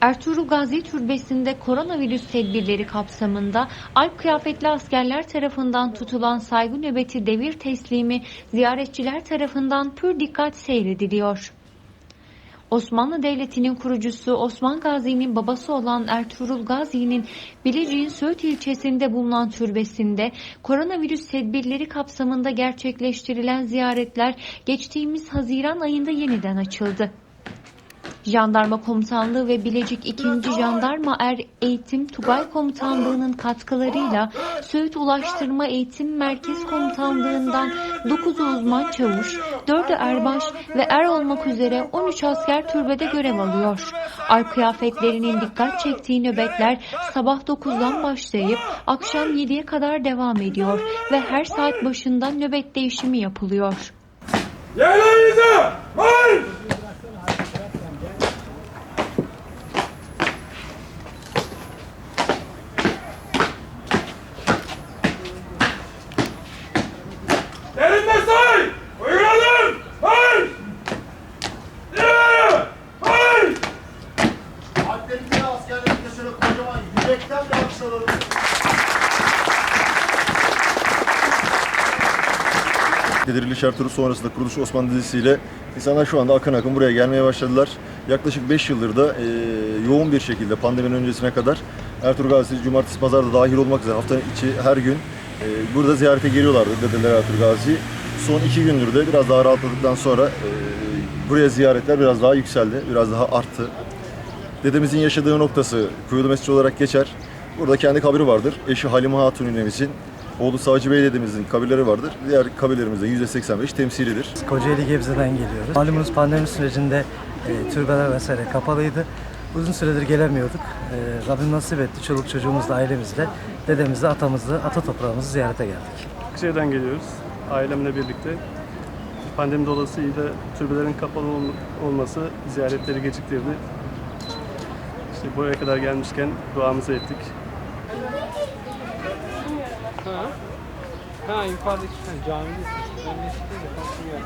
Ertuğrul Gazi Türbesi'nde koronavirüs tedbirleri kapsamında alp kıyafetli askerler tarafından tutulan saygı nöbeti devir teslimi ziyaretçiler tarafından pür dikkat seyrediliyor. Osmanlı Devleti'nin kurucusu Osman Gazi'nin babası olan Ertuğrul Gazi'nin Bilecik'in Söğüt ilçesinde bulunan türbesinde koronavirüs tedbirleri kapsamında gerçekleştirilen ziyaretler geçtiğimiz Haziran ayında yeniden açıldı. Jandarma Komutanlığı ve Bilecik 2. Jandarma Er Eğitim Tugay Komutanlığı'nın katkılarıyla Söğüt Ulaştırma Eğitim Merkez Komutanlığı'ndan 9 uzman çavuş, 4'ü erbaş ve er olmak üzere 13 asker türbede görev alıyor. Alp kıyafetlerinin dikkat çektiği nöbetler sabah 9'dan başlayıp akşam 7'ye kadar devam ediyor ve her saat başında nöbet değişimi yapılıyor. Yerlerinize! Hayır! Alkış alalım. Diriliş Ertuğrul sonrasında kuruluş Osmanlı dizisiyle insanlar şu anda akın akın buraya gelmeye başladılar. Yaklaşık 5 yıldır da e, yoğun bir şekilde pandeminin öncesine kadar Ertuğrul Gazi cumartesi pazarda dahil olmak üzere haftanın içi her gün e, burada ziyarete geliyorlardı dedeler Ertuğrul Gazi. Son iki gündür de biraz daha rahatladıktan sonra e, buraya ziyaretler biraz daha yükseldi, biraz daha arttı. Dedemizin yaşadığı noktası Kuyulu Mescid olarak geçer. Burada kendi kabri vardır. Eşi Halime Hatun Ünemizin, oğlu Savcı Bey dedemizin kabirleri vardır. Diğer kabirlerimizde %85 temsilidir. Kocaeli Gebze'den geliyoruz. Malumunuz pandemi sürecinde e, türbeler vesaire kapalıydı. Uzun süredir gelemiyorduk. E, Rabbim nasip etti. Çoluk çocuğumuzla, ailemizle, dedemizle, atamızla, ata toprağımızı ziyarete geldik. Akşehir'den geliyoruz ailemle birlikte. Pandemi dolayısıyla türbelerin kapalı ol- olması ziyaretleri geciktirdi. İşte buraya kadar gelmişken duamızı ettik. Ha? Ha yukarıdaki ha, camide Ben mescitte de farklı bir yer.